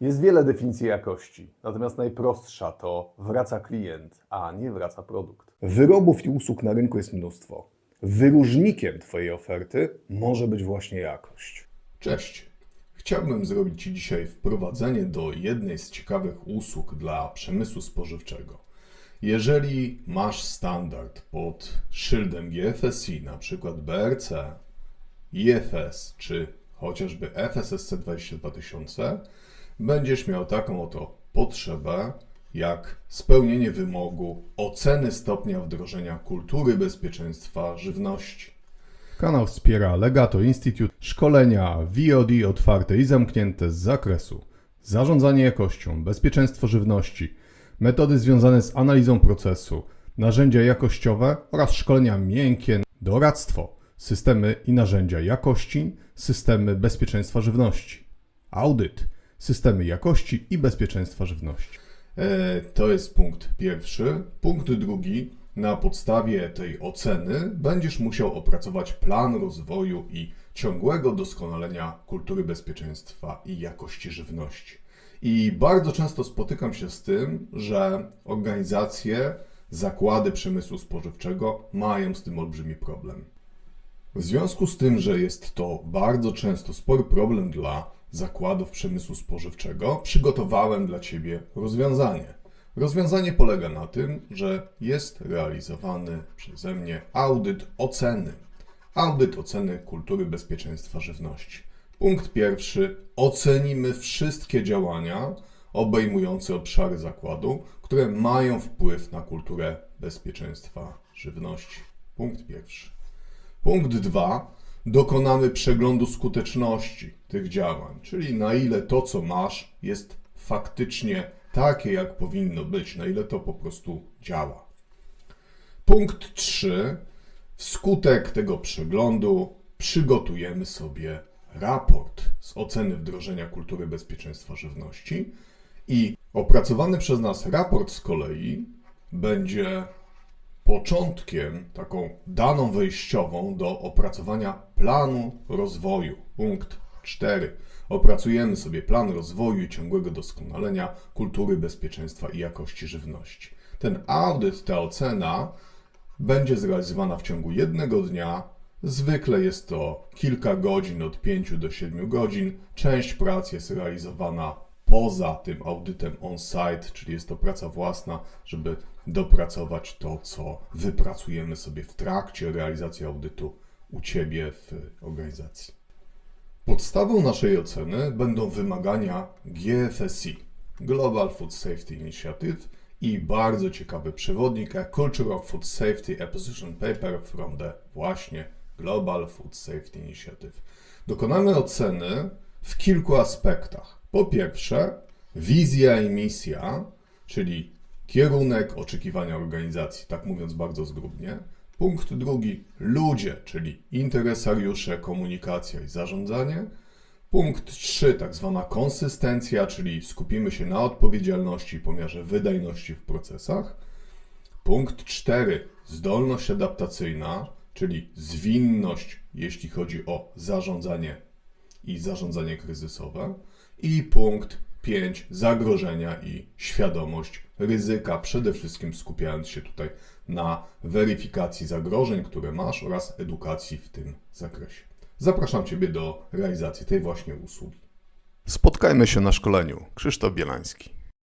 Jest wiele definicji jakości, natomiast najprostsza to wraca klient, a nie wraca produkt. Wyrobów i usług na rynku jest mnóstwo. Wyróżnikiem Twojej oferty może być właśnie jakość. Cześć. Chciałbym zrobić Ci dzisiaj wprowadzenie do jednej z ciekawych usług dla przemysłu spożywczego. Jeżeli masz standard pod szyldem GFSI, na przykład BRC, IFS czy chociażby FSSC 22000, będziesz miał taką oto potrzebę jak spełnienie wymogu oceny stopnia wdrożenia kultury bezpieczeństwa żywności. Kanał wspiera Legato Institute, szkolenia VOD otwarte i zamknięte z zakresu zarządzanie jakością, bezpieczeństwo żywności, metody związane z analizą procesu, narzędzia jakościowe oraz szkolenia miękkie, doradztwo, systemy i narzędzia jakości, systemy bezpieczeństwa żywności, audyt, systemy jakości i bezpieczeństwa żywności. E, To jest punkt pierwszy. Punkt drugi. Na podstawie tej oceny będziesz musiał opracować plan rozwoju i ciągłego doskonalenia kultury bezpieczeństwa i jakości żywności. I bardzo często spotykam się z tym, że organizacje, zakłady przemysłu spożywczego mają z tym olbrzymi problem. W związku z tym, że jest to bardzo często spory problem dla zakładów przemysłu spożywczego, przygotowałem dla Ciebie rozwiązanie. Rozwiązanie polega na tym, że jest realizowany przeze mnie audyt oceny. Audyt oceny kultury bezpieczeństwa żywności. Punkt pierwszy. Ocenimy wszystkie działania obejmujące obszary zakładu, które mają wpływ na kulturę bezpieczeństwa żywności. Punkt pierwszy. Punkt 2. Dokonamy przeglądu skuteczności tych działań, czyli na ile to, co masz, jest faktycznie takie, jak powinno być, na ile to po prostu działa. Punkt 3. Wskutek tego przeglądu przygotujemy sobie raport z oceny wdrożenia kultury bezpieczeństwa żywności i opracowany przez nas raport z kolei będzie początkiem, taką daną wejściową do opracowania planu rozwoju. Punkt 4. Opracujemy sobie plan rozwoju i ciągłego doskonalenia kultury bezpieczeństwa i jakości żywności. Ten audyt, ta ocena będzie zrealizowana w ciągu jednego dnia. Zwykle jest to kilka godzin, od 5 do 7 godzin. Część prac jest realizowana poza tym audytem on-site, czyli jest to praca własna, żeby dopracować to, co wypracujemy sobie w trakcie realizacji audytu u Ciebie w organizacji. Podstawą naszej oceny będą wymagania GFSI, Global Food Safety Initiative i bardzo ciekawy przewodnik Culture of Food Safety A Position Paper from the właśnie Global Food Safety Initiative. Dokonamy oceny w kilku aspektach. Po pierwsze, wizja i misja, czyli kierunek oczekiwania organizacji, tak mówiąc bardzo zgrubnie. Punkt drugi, ludzie, czyli interesariusze, komunikacja i zarządzanie. Punkt 3, tak zwana konsystencja, czyli skupimy się na odpowiedzialności i pomiarze wydajności w procesach. Punkt 4, zdolność adaptacyjna, czyli zwinność, jeśli chodzi o zarządzanie i zarządzanie kryzysowe. I punkt 5, zagrożenia i świadomość ryzyka, przede wszystkim skupiając się tutaj na weryfikacji zagrożeń, które masz oraz edukacji w tym zakresie. Zapraszam Ciebie do realizacji tej właśnie usługi. Spotkajmy się na szkoleniu. Krzysztof Bielański.